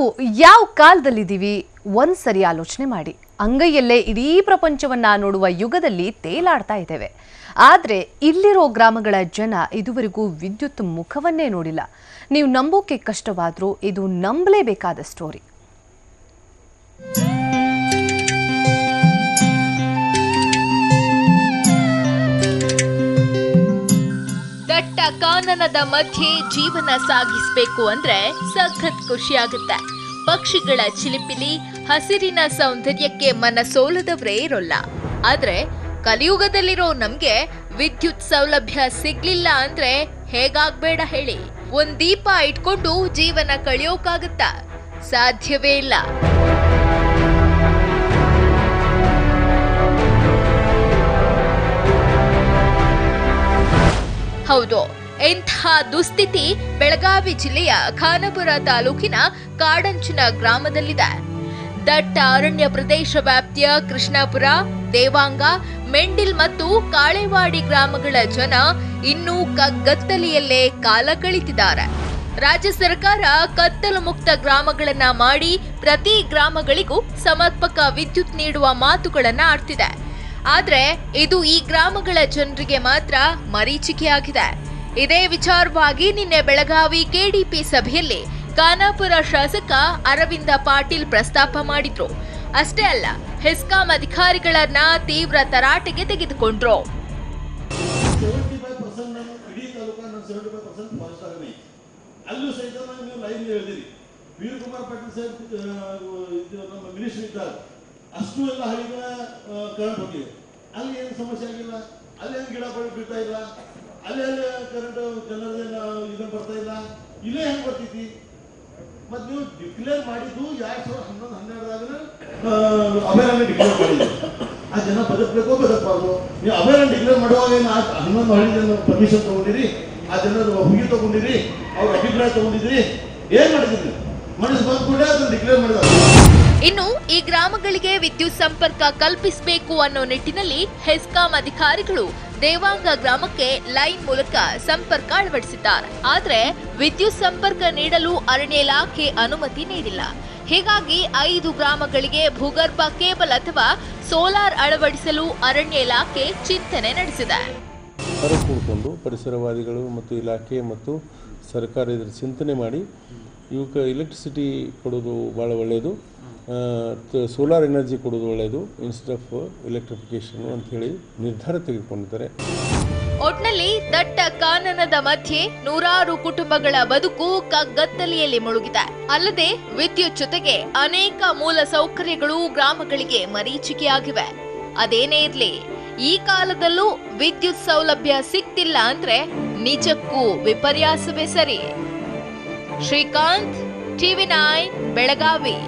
ನಾವು ಯಾವ ಕಾಲದಲ್ಲಿದ್ದೀವಿ? ಒಂದ್ಸರಿ ಆಲೋಚನೆ ಮಾಡಿ. ಅಂಗೈಯಲ್ಲೇ ಇಡೀ ಪ್ರಪಂಚವನ್ನ ನೋಡುವ ಯುಗದಲ್ಲಿ ತೇಲಾಡ್ತಾ ಇದ್ದೇವೆ. ಆದರೆ ಇಲ್ಲಿರೋ ಗ್ರಾಮಗಳ ಜನ ಇದುವರೆಗೂ ವಿದ್ಯುತ್ ಮುಖವನ್ನೇ ನೋಡಿಲ್ಲ. ನೀವು ನಂಬೋಕೆ ಕಷ್ಟವಾದರೂ ಇದು ನಂಬಲೇಬೇಕಾದ ಸ್ಟೋರಿ ದಟ್ಟ ಕಾನನದ ಮಧ್ಯೆ ಜೀವನ ಸಾಗಿಸಬೇಕು ಅಂದ್ರೆ ಸಖತ್ ಖುಷಿಯಾಗುತ್ತೆ. ಪಕ್ಷಿಗಳ ಚಿಲಿಪಿಲಿ ಹಸಿರಿನ ಸೌಂದರ್ಯಕ್ಕೆ ಮನಸೋಲದವರೇ ಇರೋಲ್ಲ. ಆದ್ರೆ ಕಲಿಯುಗದಲ್ಲಿರೋ ನಮ್ಗೆ ವಿದ್ಯುತ್ ಸೌಲಭ್ಯ ಸಿಗ್ಲಿಲ್ಲ ಅಂದ್ರೆ ಹೇಗಾಗ್ಬೇಡ ಹೇಳಿ. ಒಂದ್ ದೀಪ ಇಟ್ಕೊಂಡು ಜೀವನ ಕಳಿಯೋಕಾಗತ್ತಾ? ಸಾಧ್ಯವೇ ಇಲ್ಲ. ಹೌದು. ಇಂಥ ದುಸ್ಥಿತಿ ಬೆಳಗಾವಿ ಜಿಲ್ಲೆಯ ಖಾನಾಪುರ ತಾಲೂಕಿನ ಕಾಡಂಚಿನ ಗ್ರಾಮದಲ್ಲಿದೆ. ದಟ್ಟ ಅರಣ್ಯ ಪ್ರದೇಶ ವ್ಯಾಪ್ತಿಯ ಕೃಷ್ಣಾಪುರ, ದೇವಾಂಗ, ಮೆಂಡಿಲ್ ಮತ್ತು ಕಾಳೆವಾಡಿ ಗ್ರಾಮಗಳ ಜನ ಇನ್ನೂ ಕಗ್ಗತ್ತಲೆಯಲ್ಲೇ ಕಾಲ ಕಳಿತಿದ್ದಾರೆ. ರಾಜ್ಯ ಸರ್ಕಾರ ಕತ್ತಲು ಮುಕ್ತ ಗ್ರಾಮಗಳನ್ನ ಮಾಡಿ ಪ್ರತಿ ಗ್ರಾಮಗಳಿಗೂ ಸಮರ್ಪಕ ವಿದ್ಯುತ್ ನೀಡುವ ಮಾತುಗಳನ್ನ ಆಡ್ತಿದೆ. ಆದ್ರೆ ಇದು ಈ ಗ್ರಾಮಗಳ ಜನರಿಗೆ ಮಾತ್ರ ಮರೀಚಿಕೆಯಾಗಿದೆ. ಇದೇ ವಿಚಾರವಾಗಿ ನಿನ್ನೆ ಬೆಳಗಾವಿ ಕೆಡಿಪಿ ಸಭೆಯಲ್ಲಿ ಖಾನಾಪುರ ಶಾಸಕ ಅರವಿಂದ ಪಾಟೀಲ್ ಪ್ರಸ್ತಾಪ ಮಾಡಿದ್ರು. ಅಷ್ಟೇ ಅಲ್ಲ, ಹೆಸ್ಕಾಂ ಅಧಿಕಾರಿಗಳನ್ನ ತೀವ್ರ ತರಾಟೆಗೆ ತೆಗೆದುಕೊಂಡ್ರು. ಅಲ್ಲೂ ಸಹಿತ ನೀವು ಲೈನ್ ಹೇಳಿದಿರಿ ವೀರ್ ಕುಮಾರ್ ಪಾಟೀಲ್ ಸರ್ ನಮ್ಮ ಮಿನಿಸ್ಟರ್ ಇದ್ದಾಗ ಅಷ್ಟು ಎಲ್ಲ ಹಳ್ಳಿಗಳ ಕರೆಂಟ್ ಹೋಗಿದೆ. ಅಲ್ಲಿ ಏನು ಸಮಸ್ಯೆ ಆಗಿಲ್ಲ. ಅಲ್ಲಿ ಏನು ಗಿಡ ಬಳಿ ಬೀಳ್ತಾ ಇಲ್ಲ. ಅಲ್ಲಿ ಅಲ್ಲಿ ಕರೆಂಟ್ ಜನರದೇನು ಇದನ್ನು ಬರ್ತಾ ಇಲ್ಲ. ಇಲ್ಲೇ ಹೆಂಗ್ ಬರ್ತೈತಿ ಮತ್ತು ನೀವು ಡಿಕ್ಲೇರ್ ಮಾಡಿದ್ದು ಎರಡು ಸಾವಿರದ ಹನ್ನೊಂದು ಹನ್ನೆರಡದಾಗ ಅಭಯಾರಣ್ಯ ಡಿಕ್ಲೇರ್ ಮಾಡಿದ್ರು ಆ ಜನ ಬದುಕಬೇಕೋ, ಬದುಕಬಾರ್ದು. ನೀವು ಅಭಯಾರಣ್ಯ ಡಿಕ್ಲೇರ್ ಮಾಡುವಾಗ ಏನು ಹನ್ನೊಂದು ಹಳ್ಳಿ ಜನ ಪರ್ಮಿಷನ್ ತಗೊಂಡಿರಿ? ಆ ಜನರು ಹುಗಿ ತಗೊಂಡಿರಿ? ಅವ್ರ ಅಭಿಪ್ರಾಯ ತಗೊಂಡಿದ್ರಿ? ಏನ್ ಮಾಡಿದ್ರಿ ಮನಸ್ಸು ಬಂದ ಅದನ್ನ ಡಿಕ್ಲೇರ್ ಮಾಡಿದ ಈ ಗ್ರಾಮಗಳಿಗೆ ವಿದ್ಯುತ್ ಸಂಪರ್ಕ ಕಲ್ಪಿಸಬೇಕು ಅನ್ನೋ ನಿಟ್ಟಿನಲ್ಲಿ ಹೆಸ್ಕಾಂ ಅಧಿಕಾರಿಗಳು ದೇವಾಂಗ ಗ್ರಾಮಕ್ಕೆ ಲೈನ್ ಮೂಲಕ ಸಂಪರ್ಕ ಅಳವಡಿಸಿದ್ದಾರೆ. ಆದರೆ ವಿದ್ಯುತ್ ಸಂಪರ್ಕ ನೀಡಲು ಅರಣ್ಯ ಇಲಾಖೆ ಅನುಮತಿ ನೀಡಿಲ್ಲ. ಹೀಗಾಗಿ ಐದು ಗ್ರಾಮಗಳಿಗೆ ಭೂಗರ್ಭ ಕೇಬಲ್ ಅಥವಾ ಸೋಲಾರ್ ಅಳವಡಿಸಲು ಅರಣ್ಯ ಇಲಾಖೆ ಚಿಂತನೆ ನಡೆಸಿದೆ. ಕೂಡಿಕೊಂಡು ಪರಿಸರವಾದಿಗಳು ಮತ್ತು ಇಲಾಖೆ ಮತ್ತು ಸರ್ಕಾರ ಇದರ ಚಿಂತನೆ ಮಾಡಿ, ಇವಕ್ಕೆ ಎಲೆಕ್ಟ್ರಿಸಿಟಿ ಕೊಡೋದು ಭಾಳ ಒಳ್ಳೆಯದು ಸೋಲಾರ್ ಎನರ್ಜಿ ಕೊಡೋದು ಒಳ್ಳೆಯದು ಇನ್ಸ್ಟೆಡ್ ಆಫ್ ಎಲೆಕ್ಟ್ರಿಫಿಕೇಶನ್ ಅಂತ ಹೇಳಿ ನಿರ್ಧಾರ ತೆಗೆದುಕೊಂಡಿದ್ದಾರೆ. ಒಟ್ನಲ್ಲಿ ದಟ್ಟ ಕಾನನದ ಮಧ್ಯೆ ನೂರಾರು ಕುಟುಂಬಗಳ ಬದುಕು ಕಗ್ಗತ್ತಲೆಯಲ್ಲಿ ಮುಳುಗಿದೆ. ಅಲ್ಲದೆ ವಿದ್ಯುತ್ ಜೊತೆಗೆ ಅನೇಕ ಮೂಲ ಸೌಕರ್ಯಗಳು ಗ್ರಾಮಗಳಿಗೆ ಮರೀಚಿಕೆಯಾಗಿವೆ. ಅದೇನೇ ಇರಲಿ, ಈ ಕಾಲದಲ್ಲೂ ವಿದ್ಯುತ್ ಸೌಲಭ್ಯ ಸಿಗ್ತಿಲ್ಲ ಅಂದ್ರೆ ನಿಜಕ್ಕೂ ವಿಪರ್ಯಾಸವೇ ಸರಿ. Srikanth, TV nine, Belagavi.